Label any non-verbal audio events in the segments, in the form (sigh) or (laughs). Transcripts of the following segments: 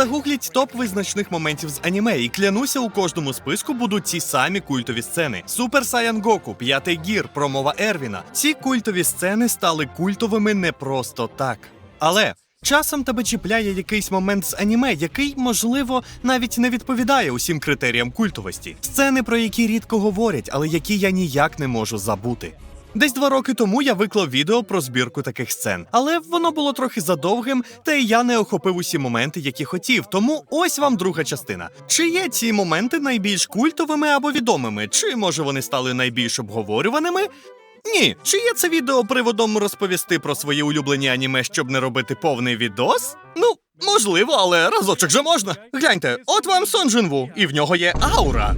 Загугліть топ визначних моментів з аніме, і клянуся, у кожному списку будуть ті самі культові сцени: Супер Саян Гоку, П'ятий гір, промова Ервіна. Ці культові сцени стали культовими не просто так. Але часом тебе чіпляє якийсь момент з аніме, який, можливо, навіть не відповідає усім критеріям культовості. Сцени, про які рідко говорять, але які я ніяк не можу забути. Десь два роки тому я виклав відео про збірку таких сцен, але воно було трохи задовгим, та й я не охопив усі моменти, які хотів. Тому ось вам друга частина. Чи є ці моменти найбільш культовими або відомими? Чи може вони стали найбільш обговорюваними? Ні, чи є це відео приводом розповісти про свої улюблені аніме, щоб не робити повний відос? Ну, можливо, але разочок же можна. Гляньте, от вам Сон Джинву, і в нього є аура.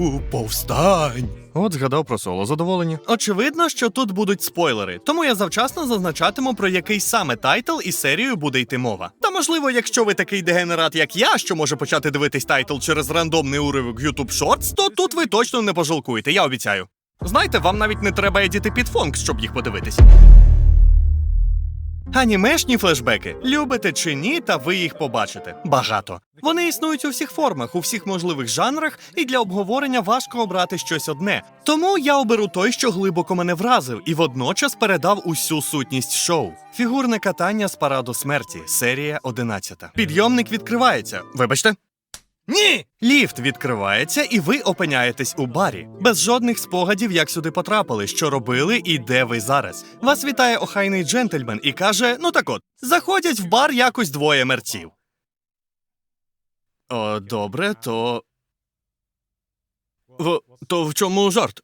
У повстань. От згадав про соло задоволені. Очевидно, що тут будуть спойлери, тому я завчасно зазначатиму, про який саме тайтл і серію буде йти мова. Та можливо, якщо ви такий дегенерат, як я, що може почати дивитись тайтл через рандомний уривок YouTube Shorts, то тут ви точно не пожалкуєте, я обіцяю. Знаєте, вам навіть не треба едіти під фонк, щоб їх подивитись. Анімешні флешбеки. Любите чи ні, та ви їх побачите. Багато. Вони існують у всіх формах, у всіх можливих жанрах, і для обговорення важко обрати щось одне. Тому я оберу той, що глибоко мене вразив, і водночас передав усю сутність шоу. Фігурне катання з параду смерті, серія 11. Підйомник відкривається. Вибачте. Ні! Ліфт відкривається, і ви опиняєтесь у барі. Без жодних спогадів, як сюди потрапили, що робили і де ви зараз. Вас вітає охайний джентльмен і каже: ну так от, заходять в бар якось двоє мерців. О, добре, то. В... То в чому жарт?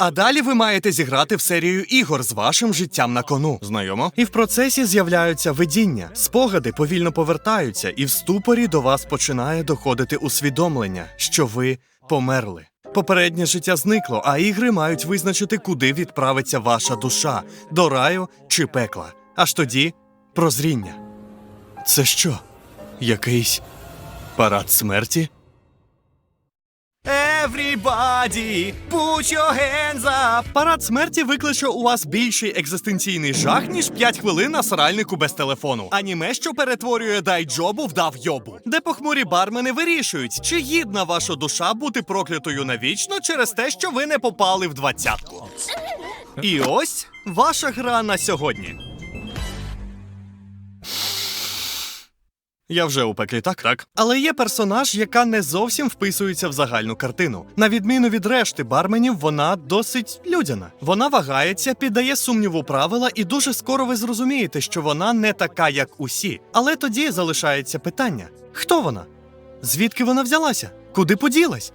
А далі ви маєте зіграти в серію ігор з вашим життям на кону. Знайомо? І в процесі з'являються видіння. Спогади повільно повертаються, і в ступорі до вас починає доходити усвідомлення, що ви померли. Попереднє життя зникло, а ігри мають визначити, куди відправиться ваша душа до раю чи пекла. Аж тоді прозріння. Це що? Якийсь парад смерті? Everybody, put your hands up! Парад смерті викличе у вас більший екзистенційний жах, ніж 5 хвилин на сральнику без телефону. Аніме, що перетворює дайджобу в давйобу, де похмурі бармени вирішують, чи гідна ваша душа бути проклятою навічно через те, що ви не попали в двадцятку. І ось ваша гра на сьогодні. Я вже у пеклі, так? Так. Але є персонаж, яка не зовсім вписується в загальну картину. На відміну від решти барменів, вона досить людяна. Вона вагається, піддає сумніву правила, і дуже скоро ви зрозумієте, що вона не така, як усі. Але тоді залишається питання: хто вона? Звідки вона взялася? Куди поділась?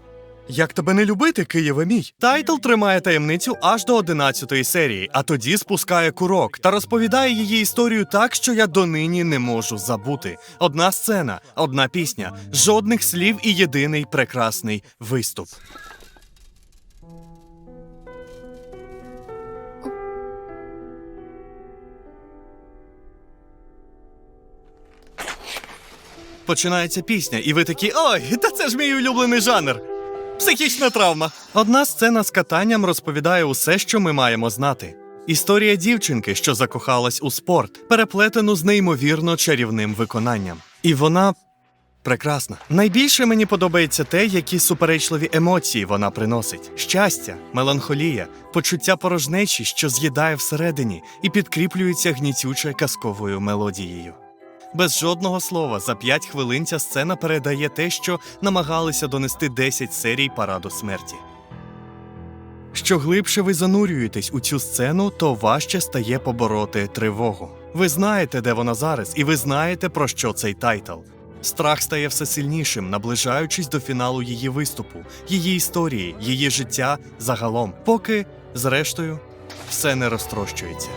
Як тебе не любити, Києве мій? Тайтл тримає таємницю аж до 11-ї серії, а тоді спускає курок та розповідає її історію так, що я донині не можу забути. Одна сцена, одна пісня, жодних слів і єдиний прекрасний виступ. Починається пісня, і ви такі ой, та це ж мій улюблений жанр. Психічна травма. Одна сцена з катанням розповідає усе, що ми маємо знати. Історія дівчинки, що закохалась у спорт, переплетену з неймовірно чарівним виконанням. І вона прекрасна. Найбільше мені подобається те, які суперечливі емоції вона приносить: щастя, меланхолія, почуття порожнечі, що з'їдає всередині, і підкріплюється гнітюче казковою мелодією. Без жодного слова за 5 хвилин ця сцена передає те, що намагалися донести 10 серій параду смерті. Що глибше ви занурюєтесь у цю сцену, то важче стає побороти тривогу. Ви знаєте, де вона зараз, і ви знаєте, про що цей тайтл. Страх стає все сильнішим, наближаючись до фіналу її виступу, її історії, її життя загалом, поки, зрештою, все не розтрощується.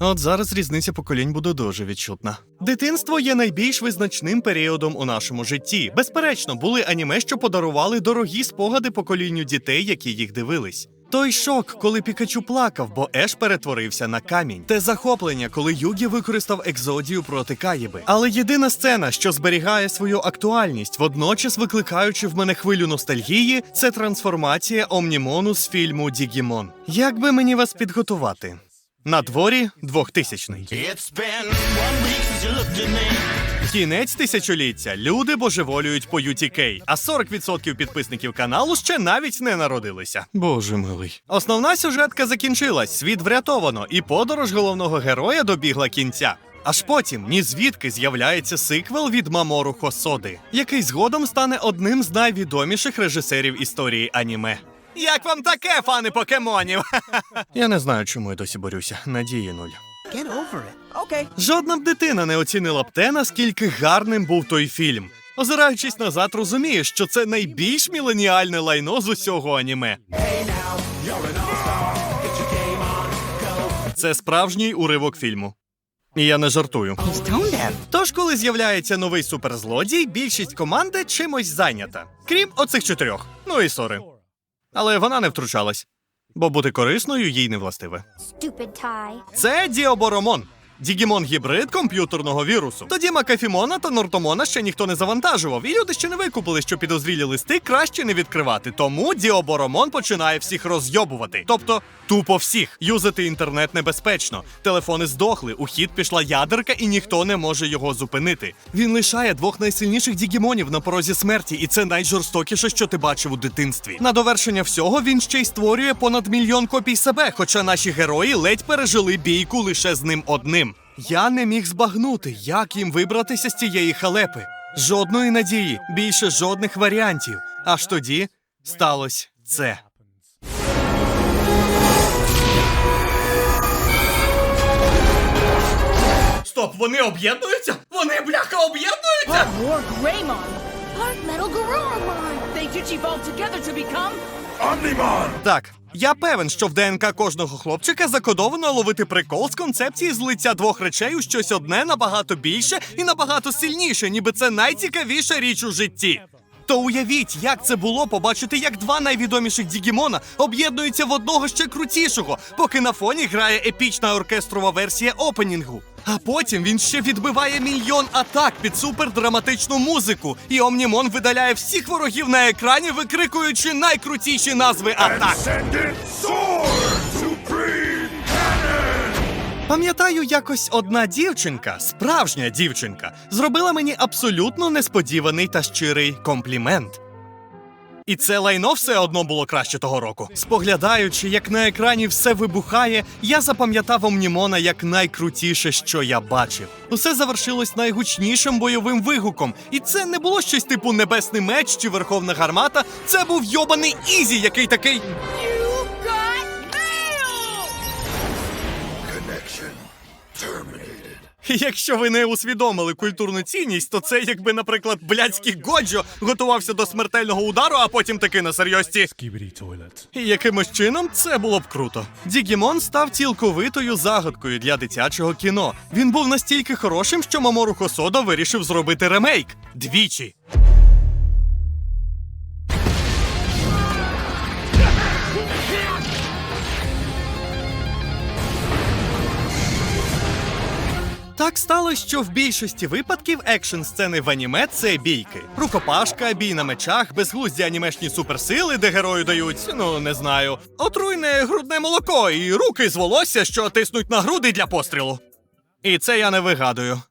От зараз різниця поколінь буде дуже відчутна. Дитинство є найбільш визначним періодом у нашому житті. Безперечно, були аніме, що подарували дорогі спогади поколінню дітей, які їх дивились. Той шок, коли Пікачу плакав, бо Еш перетворився на камінь. Те захоплення, коли Югі використав екзодію проти Каїби. Але єдина сцена, що зберігає свою актуальність, водночас викликаючи в мене хвилю ностальгії, це трансформація Омнімону з фільму Дігімон. Як би мені вас підготувати? На дворі 2000-й. It's been one week since you looked at me. Кінець тисячоліття. Люди божеволюють по UTK, а 40% підписників каналу ще навіть не народилися. Боже милий. Основна сюжетка закінчилась, світ врятовано, і подорож головного героя добігла кінця. Аж потім ні звідки з'являється сиквел від Мамору Хосоди, який згодом стане одним з найвідоміших режисерів історії аніме. Як вам таке, фани покемонів? (laughs) Я не знаю, чому я досі борюся. Надії нуль. Get over it. Okay. Жодна б дитина не оцінила б те, наскільки гарним був той фільм. Озираючись назад, розумієш, що це найбільш міленіальне лайно з усього аніме. Це справжній уривок фільму. І я не жартую. Тож, коли з'являється новий суперзлодій, більшість команди чимось зайнята. Крім оцих чотирьох. Ну і сори. Але вона не втручалась, бо бути корисною їй не властиве. Це Діоборомон. Дігімон гібрид комп'ютерного вірусу. Тоді Макафімона та Нортомона ще ніхто не завантажував, і люди ще не викупили, що підозрілі листи краще не відкривати. Тому Діоборомон починає всіх розйобувати. Тобто тупо всіх. Юзати інтернет небезпечно. Телефони здохли, у хід пішла ядерка, і ніхто не може його зупинити. Він лишає двох найсильніших дігімонів на порозі смерті, і це найжорстокіше, що ти бачив у дитинстві. На довершення всього він ще й створює понад мільйон копій себе, хоча наші герої ледь пережили бійку лише з ним одним. Я не міг збагнути, як їм вибратися з цієї халепи. Жодної надії, більше жодних варіантів. Аж тоді сталося це. Стоп, вони об'єднуються? Вони бляха об'єднуються? War Greymon. Part metal Garurumon. They each evolved together to become Так, я певен, що в ДНК кожного хлопчика закодовано ловити прикол з концепції злиття двох речей у щось одне набагато більше і набагато сильніше, ніби це найцікавіша річ у житті. То уявіть, як це було побачити, як два найвідоміших Дігімона об'єднуються в одного ще крутішого, поки на фоні грає епічна оркестрова версія опенінгу. А потім він ще відбиває мільйон атак під супердраматичну музику, і Омнімон видаляє всіх ворогів на екрані, викрикуючи найкрутіші назви атак. Пам'ятаю, якось одна дівчинка, справжня дівчинка, зробила мені абсолютно несподіваний та щирий комплімент. І це лайно все одно було краще того року. Споглядаючи, як на екрані все вибухає, я запам'ятав Омнімона як найкрутіше, що я бачив. Усе завершилось найгучнішим бойовим вигуком, і це не було щось типу небесний меч чи верховна гармата. Це був йобаний Ізі, який такий. Якщо ви не усвідомили культурну цінність, то це якби, наприклад, блядський Годжо готувався до смертельного удару, а потім таки на серйозці. І якимось чином це було б круто. Дігімон став цілковитою загадкою для дитячого кіно. Він був настільки хорошим, що Мамору Хосода вирішив зробити ремейк двічі. Так сталося, що в більшості випадків екшн сцени в аніме це бійки. Рукопашка, бій на мечах, безглузді анімешні суперсили, де герою дають, ну не знаю, отруйне грудне молоко і руки з волосся, що тиснуть на груди для пострілу. І це я не вигадую.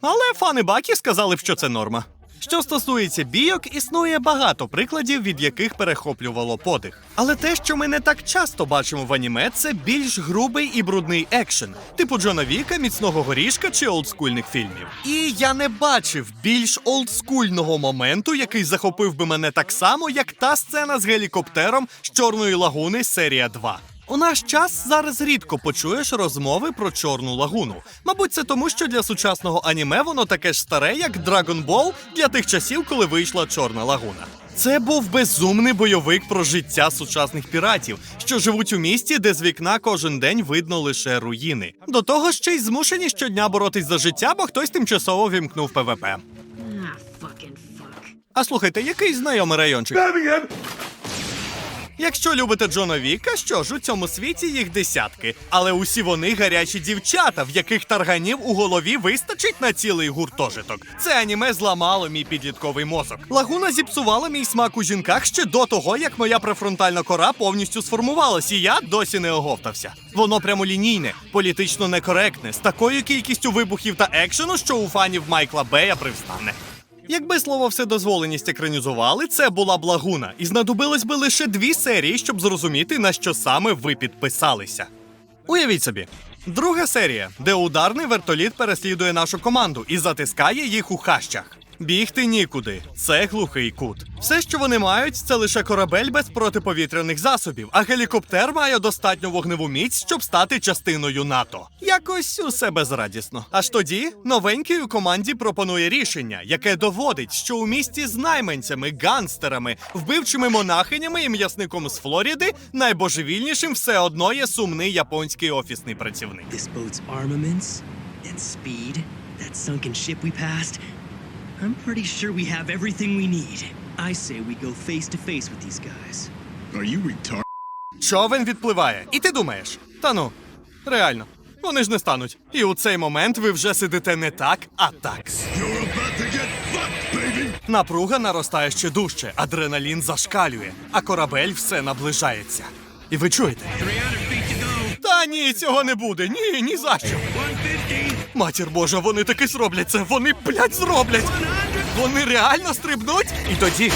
Але фани Бакі сказали що це норма. Що стосується бійок, існує багато прикладів, від яких перехоплювало подих. Але те, що ми не так часто бачимо в аніме, це більш грубий і брудний екшен, типу Джона Віка, міцного горішка чи олдскульних фільмів. І я не бачив більш олдскульного моменту, який захопив би мене так само, як та сцена з гелікоптером з Чорної лагуни серія 2. У наш час зараз рідко почуєш розмови про чорну лагуну. Мабуть, це тому, що для сучасного аніме воно таке ж старе, як Dragon Ball для тих часів, коли вийшла Чорна лагуна. Це був безумний бойовик про життя сучасних піратів, що живуть у місті, де з вікна кожен день видно лише руїни. До того ще й змушені щодня боротись за життя, бо хтось тимчасово вімкнув ПВП. Ah. А слухайте, який знайомий райончик? Якщо любите Джона Віка, що ж у цьому світі їх десятки, але усі вони гарячі дівчата, в яких тарганів у голові вистачить на цілий гуртожиток. Це аніме зламало мій підлітковий мозок. Лагуна зіпсувала мій смак у жінках ще до того, як моя префронтальна кора повністю сформувалась, і я досі не оговтався. Воно прямолінійне, політично некоректне, з такою кількістю вибухів та екшену, що у фанів Майкла Бея привстане. Якби слово вседозволеність екранізували, це була б лагуна, і знадобилось би лише дві серії, щоб зрозуміти, на що саме ви підписалися. Уявіть собі, друга серія, де ударний вертоліт переслідує нашу команду і затискає їх у хащах. Бігти нікуди, це глухий кут. Все, що вони мають, це лише корабель без протиповітряних засобів, а гелікоптер має достатньо вогневу міць, щоб стати частиною НАТО. Якось усе безрадісно. Аж тоді новенький у команді пропонує рішення, яке доводить, що у місті з найманцями, гангстерами, вбивчими монахинями і м'ясником з Флоріди найбожевільнішим все одно є сумний японський офісний працівник. This boat's armaments and speed, that sunken ship we passed. I'm pretty sure we have everything we need. I say we go face to face with these guys. Are you retarded? Човен відпливає, і ти думаєш, та ну, реально, вони ж не стануть. І у цей момент ви вже сидите не так, а так. You're about to get fucked, baby! Напруга наростає ще дужче, адреналін зашкалює, а корабель все наближається. І ви чуєте? 300 feet to go. Та ні, цього не буде. Ні, ні за що. 150. Матір Божа, вони таки зроблять це. Вони, блядь, зроблять. Вони реально стрибнуть. І тоді.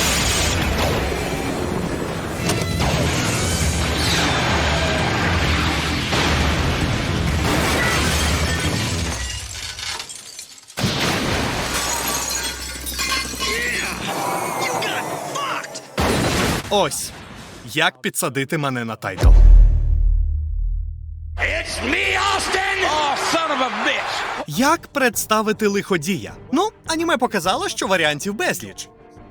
Ось як підсадити мене на тайтл. It's me, Як представити лиходія? Ну, аніме показало, що варіантів безліч.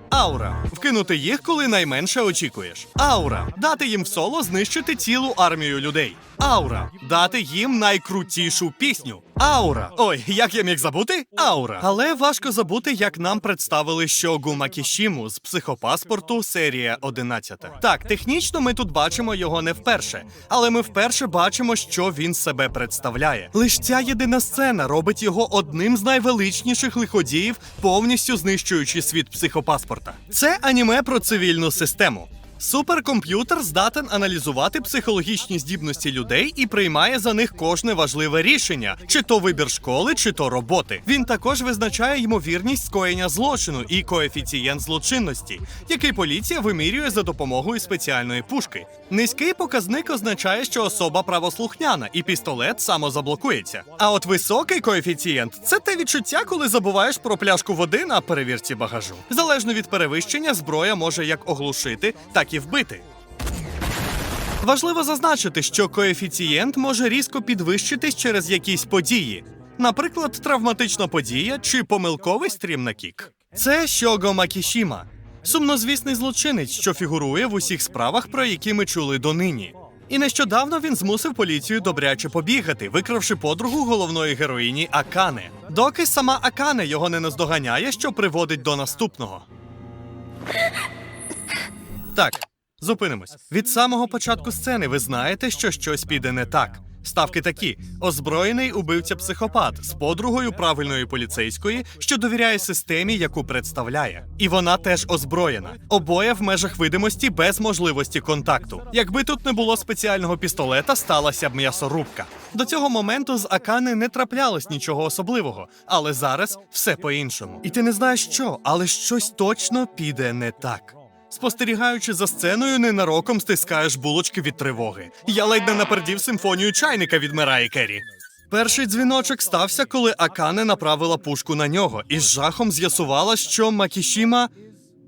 Аура вкинути їх, коли найменше очікуєш. Аура дати їм в соло знищити цілу армію людей. Аура дати їм найкрутішу пісню. Аура. Ой, як я міг забути? Аура. Але важко забути, як нам представили Щогу Макішіму з психопаспорту серія 11. Так, технічно ми тут бачимо його не вперше, але ми вперше бачимо, що він себе представляє. Лиш ця єдина сцена робить його одним з найвеличніших лиходіїв, повністю знищуючи світ психопаспорта. Це аніме про цивільну систему. Суперкомп'ютер здатен аналізувати психологічні здібності людей і приймає за них кожне важливе рішення, чи то вибір школи, чи то роботи. Він також визначає ймовірність скоєння злочину і коефіцієнт злочинності, який поліція вимірює за допомогою спеціальної пушки. Низький показник означає, що особа правослухняна, і пістолет самозаблокується. А от високий коефіцієнт це те відчуття, коли забуваєш про пляшку води на перевірці багажу. Залежно від перевищення, зброя може як оглушити, так і вбити. Важливо зазначити, що коефіцієнт може різко підвищитись через якісь події, наприклад, травматична подія чи помилковий стрім на кік. Це Щого Макішіма, сумнозвісний злочинець, що фігурує в усіх справах, про які ми чули донині. І нещодавно він змусив поліцію добряче побігати, викравши подругу головної героїні Акане. Доки сама Акане його не наздоганяє, що приводить до наступного. Так, зупинимось. Від самого початку сцени ви знаєте, що щось піде не так. Ставки такі: озброєний убивця психопат з подругою правильної поліцейської, що довіряє системі, яку представляє. І вона теж озброєна. Обоє в межах видимості без можливості контакту. Якби тут не було спеціального пістолета, сталася б м'ясорубка. До цього моменту з Акани не траплялось нічого особливого, але зараз все по-іншому. І ти не знаєш що, але щось точно піде не так. Спостерігаючи за сценою, ненароком стискаєш булочки від тривоги. Я ледь не напердів симфонію чайника від Мирає Керрі. Перший дзвіночок стався, коли Акане направила пушку на нього, і з жахом з'ясувала, що Макішіма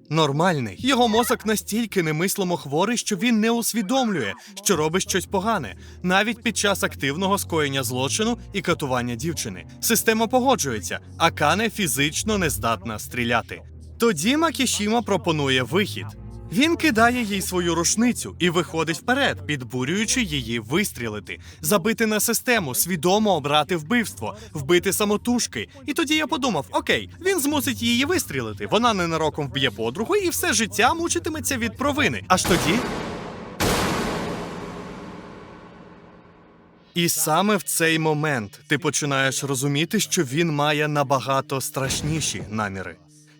нормальний. Його мозок настільки немислимо хворий, що він не усвідомлює, що робить щось погане, навіть під час активного скоєння злочину і катування дівчини. Система погоджується, Акане фізично не здатна стріляти. Тоді Макішіма пропонує вихід. Він кидає їй свою рушницю і виходить вперед, підбурюючи її вистрілити, забити на систему, свідомо обрати вбивство, вбити самотужки. І тоді я подумав: окей, він змусить її вистрілити. Вона ненароком вб'є подругу і все життя мучитиметься від провини. Аж тоді. І саме в цей момент ти починаєш розуміти, що він має набагато страшніші наміри.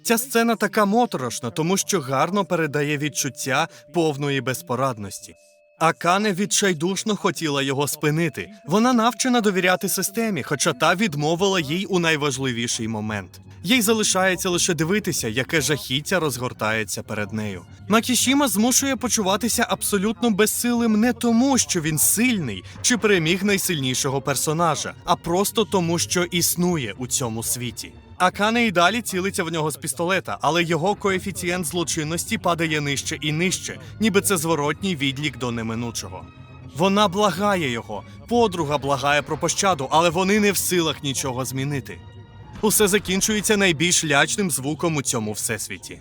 Ця сцена така моторошна, тому що гарно передає відчуття повної безпорадності. Акане відчайдушно хотіла його спинити. Вона навчена довіряти системі, хоча та відмовила їй у найважливіший момент. Їй залишається лише дивитися, яке жахіття розгортається перед нею. Макішіма змушує почуватися абсолютно безсилим не тому, що він сильний чи переміг найсильнішого персонажа, а просто тому, що існує у цьому світі. Акане і далі цілиться в нього з пістолета, але його коефіцієнт злочинності падає нижче і нижче, ніби це зворотній відлік до неминучого. Вона благає його, подруга благає про пощаду, але вони не в силах нічого змінити. Усе закінчується найбільш лячним звуком у цьому всесвіті.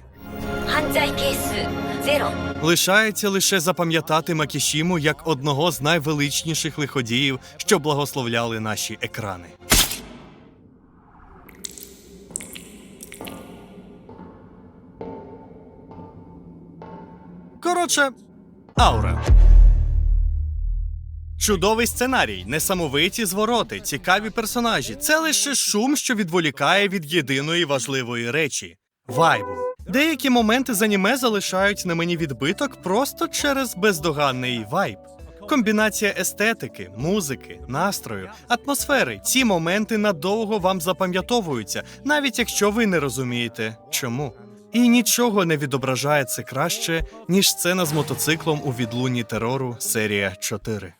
Лишається лише запам'ятати Макішіму як одного з найвеличніших лиходіїв, що благословляли наші екрани. Коротше, аура. Чудовий сценарій, несамовиті звороти, цікаві персонажі. Це лише шум, що відволікає від єдиної важливої речі вайбу. Деякі моменти з аніме залишають на мені відбиток просто через бездоганний вайб. Комбінація естетики, музики, настрою, атмосфери. Ці моменти надовго вам запам'ятовуються, навіть якщо ви не розумієте чому. І нічого не відображає це краще, ніж сцена з мотоциклом у відлунні терору серія 4.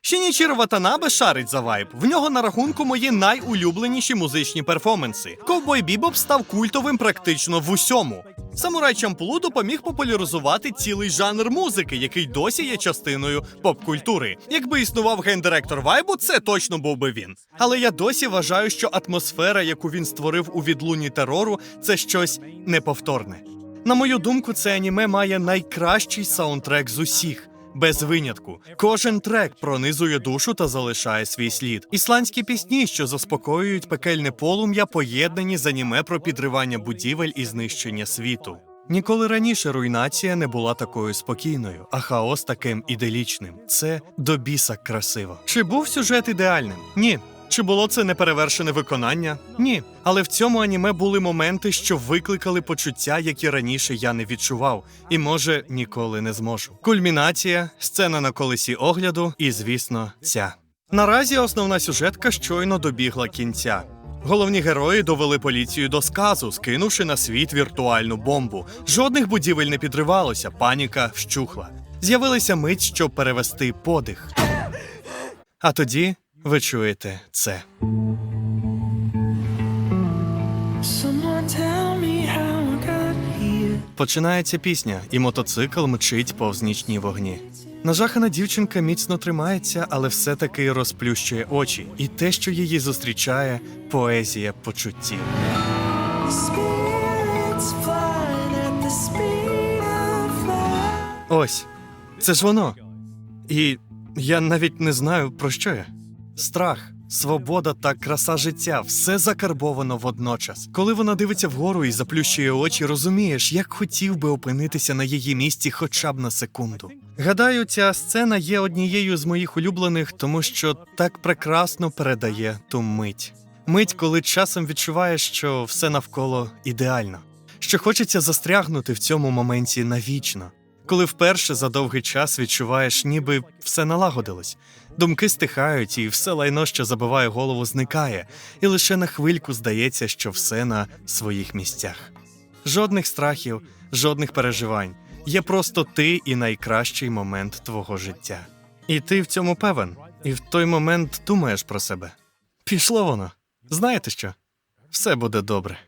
Шінічіро Ватанабе шарить за вайб. В нього на рахунку мої найулюбленіші музичні перформанси. Ковбой Бібоп став культовим практично в усьому. Самурай Чамплу допоміг популяризувати цілий жанр музики, який досі є частиною поп-культури. Якби існував гендиректор вайбу, це точно був би він. Але я досі вважаю, що атмосфера, яку він створив у відлуні терору, це щось неповторне. На мою думку, це аніме має найкращий саундтрек з усіх. Без винятку, кожен трек пронизує душу та залишає свій слід. Ісландські пісні, що заспокоюють пекельне полум'я, поєднані з аніме про підривання будівель і знищення світу. Ніколи раніше руйнація не була такою спокійною, а хаос таким іделічним. Це до біса красиво. Чи був сюжет ідеальним? Ні. Чи було це неперевершене виконання? Ні. Але в цьому аніме були моменти, що викликали почуття, які раніше я не відчував, і може ніколи не зможу. Кульмінація, сцена на колесі огляду, і, звісно, ця. Наразі основна сюжетка щойно добігла кінця. Головні герої довели поліцію до сказу, скинувши на світ віртуальну бомбу. Жодних будівель не підривалося, паніка вщухла. З'явилася мить, щоб перевести подих. А тоді ви чуєте це. Починається пісня, і мотоцикл мчить повз нічні вогні. Нажахана дівчинка міцно тримається, але все-таки розплющує очі, і те, що її зустрічає, поезія почуттів. Ось, це ж воно. І я навіть не знаю, про що я. Страх, свобода та краса життя все закарбовано водночас. Коли вона дивиться вгору і заплющує очі, розумієш, як хотів би опинитися на її місці хоча б на секунду. Гадаю, ця сцена є однією з моїх улюблених, тому що так прекрасно передає ту мить. Мить, коли часом відчуваєш, що все навколо ідеально, що хочеться застрягнути в цьому моменті навічно. Коли вперше за довгий час відчуваєш, ніби все налагодилось. Думки стихають, і все лайно, що забиває голову, зникає, і лише на хвильку здається, що все на своїх місцях. Жодних страхів, жодних переживань. Є просто ти і найкращий момент твого життя. І ти в цьому певен, і в той момент думаєш про себе. Пішло воно. Знаєте що? Все буде добре.